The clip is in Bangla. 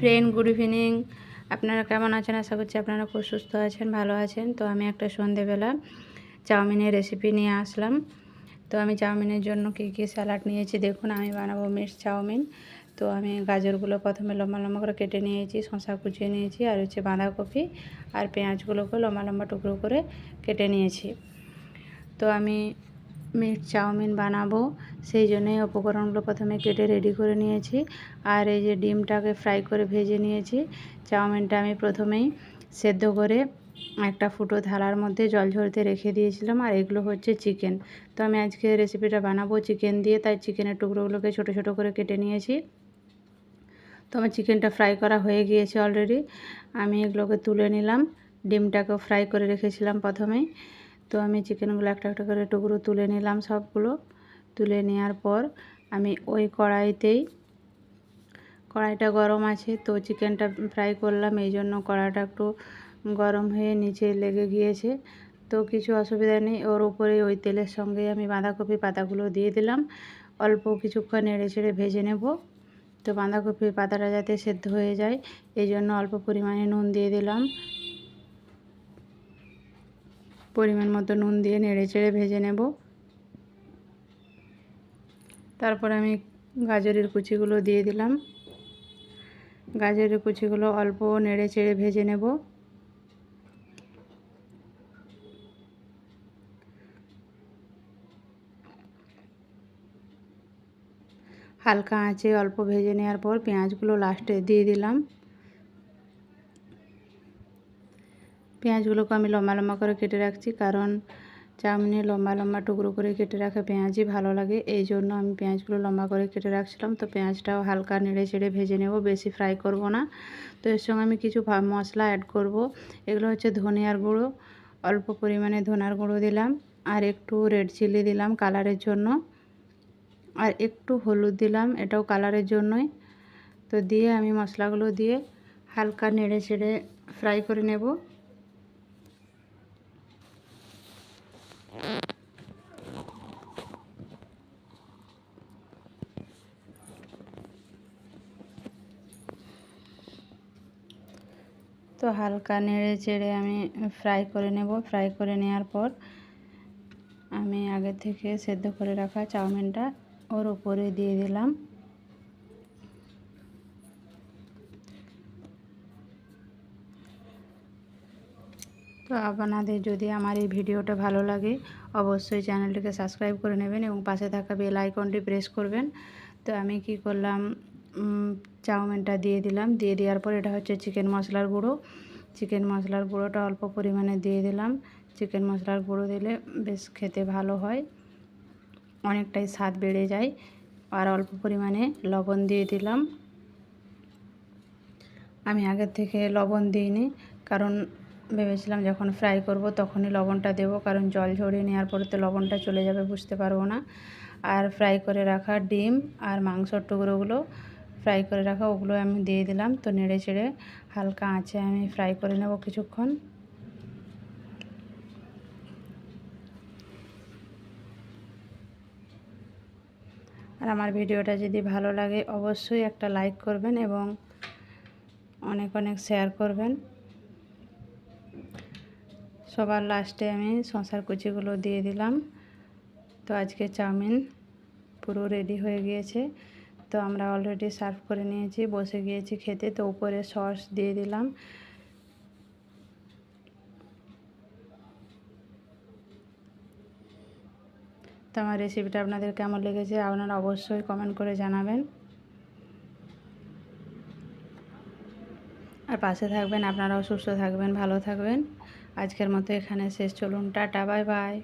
Friend, good evening. আপনারা কেমন আছেন? আশা করছি আপনারা খুব সুস্থ আছেন, ভালো আছেন। তো আমি একটা সন্ধেবেলা চাউমিনের রেসিপি নিয়ে আসলাম। তো আমি চাউমিনের জন্য কী কী স্যালাড নিয়েছি দেখুন, আমি বানাবো মিক্স চাউমিন। তো আমি গাজরগুলো প্রথমে লম্বা লম্বা করে কেটে নিয়েছি, শসা কুচিয়ে নিয়েছি, আর হচ্ছে বাঁধাকপি আর পেঁয়াজগুলোকে লম্বা লম্বা টুকরো করে কেটে নিয়েছি। তো আমি মিক্স চাউমিন বানাবো। সেই জন্যই উপকরণগুলো প্রথমে কেটে রেডি করে নিয়েছি। আর এই যে ডিমটাকে ফ্রাই করে ভেজে নিয়েছি, চাউমিনটা আমি প্রথমেই সেদ্ধ করে একটা ফুটো থালার মধ্যে জল ঝরতে রেখে দিয়েছিলাম, আর এগুলো হচ্ছে চিকেন। তো আমি আজকে রেসিপিটা বানাবো চিকেন দিয়ে, তাই চিকেনের টুকরোগুলোকে ছোট ছোট করে কেটে নিয়েছি। তো আমার চিকেনটা ফ্রাই করা হয়ে গিয়েছে অলরেডি আমি এগুলোকে তুলে নিলাম, ডিমটাকেও ফ্রাই করে রেখেছিলাম প্রথমেই। তো আমি চিকেনগুলো একটা একটা করে টুকরো তুলে নিলাম সবগুলো। তুলে নেওয়ার পর আমি ওই কড়াইতেই, কড়াইটা গরম আছে তো চিকেনটা ফ্রাই করলাম, এই জন্য কড়াইটা একটু গরম হয়ে নিচে লেগে গিয়েছে। তো কিছু অসুবিধা নেই, ওর উপরে ওই তেলের সঙ্গে আমি বাঁধাকপি পাতাগুলো দিয়ে দিলাম। অল্প কিছুক্ষণ নেড়ে ছেড়ে ভেজে নেব। তো বাঁধাকপির পাতাটা যাতে সেদ্ধ হয়ে যায়, এই জন্য অল্প পরিমাণে নুন দিয়ে দিলাম। পরিমাণ মতো নুন দিয়ে নেড়ে চেড়ে ভেজে নেব। তারপর আমি গাজরের কুচিগুলো দিয়ে দিলাম। গাজরের কুচিগুলো অল্প নেড়ে চেড়ে ভেজে নেব। হালকা আঁচে অল্প ভেজে নেওয়ার পর পেঁয়াজগুলো লাস্টে দিয়ে দিলাম। পেঁয়াজগুলোকে আমি লম্বা লম্বা করে কেটে রাখছি, কারণ চাউমিনে লম্বা লম্বা টুকরো করে কেটে রাখা পেঁয়াজই ভালো লাগে। এই জন্য আমি পেঁয়াজগুলো লম্বা করে কেটে রাখছিলাম, তো পেঁয়াজটাও হালকা নেড়ে চেড়ে ভেজে নেব, বেশি ফ্রাই করব না। তো এর সঙ্গে আমি কিছু মশলা অ্যাড করব, এগুলো হচ্ছে ধনিয়ার গুঁড়ো, অল্প পরিমাণে ধনার গুঁড়ো দিলাম, আর একটু রেড চিলি দিলাম কালারের জন্য, আর একটু হলুদ দিলাম, এটাও কালারের জন্যই। তো দিয়ে আমি মশলাগুলো দিয়ে হালকা নেড়ে চেড়ে ফ্রাই করে নেব। তো হালকা নেড়ে চেড়ে আমি ফ্রাই করে নেব। ফ্রাই করে নেওয়ার পর আমি আগে থেকে সেদ্ধ করে রাখা চাউমিনটা ওর উপরে দিয়ে দিলাম। তো আপনাদের যদি আমার এই ভিডিওটা ভালো লাগে, অবশ্যই চ্যানেলটিকে সাবস্ক্রাইব করে নেবেন এবং পাশে থাকা বেল আইকনটি প্রেস করবেন। তো আমি কি করলাম চাউমিনটা দিয়ে দিলাম। দিয়ে দেওয়ার পর এটা হচ্ছে চিকেন মশলার গুঁড়ো। চিকেন মশলার গুঁড়োটা অল্প পরিমাণে দিয়ে দিলাম। চিকেন মশলার গুঁড়ো দিলে বেশ খেতে ভালো হয়। অনেকটাই স্বাদ বেড়ে যায়। আর অল্প পরিমাণে লবণ দিয়ে দিলাম। আমি আগের থেকে লবণ দিইনি, কারণ ভেবেছিলাম যখন ফ্রাই করব তখনই লবণটা দেব, কারণ জল ঝরিয়ে নেওয়ার পরে তো লবণটা চলে যাবে, বুঝতে পারব না। আর ফ্রাই করে রাখা ডিম আর মাংসর টুকরোগুলো ফ্রাই করে রাখা, ওগুলো আমি দিয়ে দিলাম। তো নেড়ে চেড়ে হালকা আঁচে আমি ফ্রাই করে নেব কিছুক্ষণ। আর আমার ভিডিওটা যদি ভালো লাগে, অবশ্যই একটা লাইক করবেন এবং অনেক অনেক শেয়ার করবেন। সবার লাস্টে আমি শশার কুচিগুলো দিয়ে দিলাম। তো আজকে চাউমিন পুরো রেডি হয়ে গিয়েছে। তো আমরা অলরেডি সার্ভ করে নিয়েছি, বসে গিয়েছি খেতে, তো উপরে সস দিয়ে দিলাম। তো আমার রেসিপিটা আপনাদের কেমন লেগেছে আপনারা অবশ্যই কমেন্ট করে জানাবেন। আর পাশে থাকবেন, আপনারাও সুস্থ থাকবেন, ভালো থাকবেন। আজকের মতো এখানে শেষ, চলুন, টাটা বাই বাই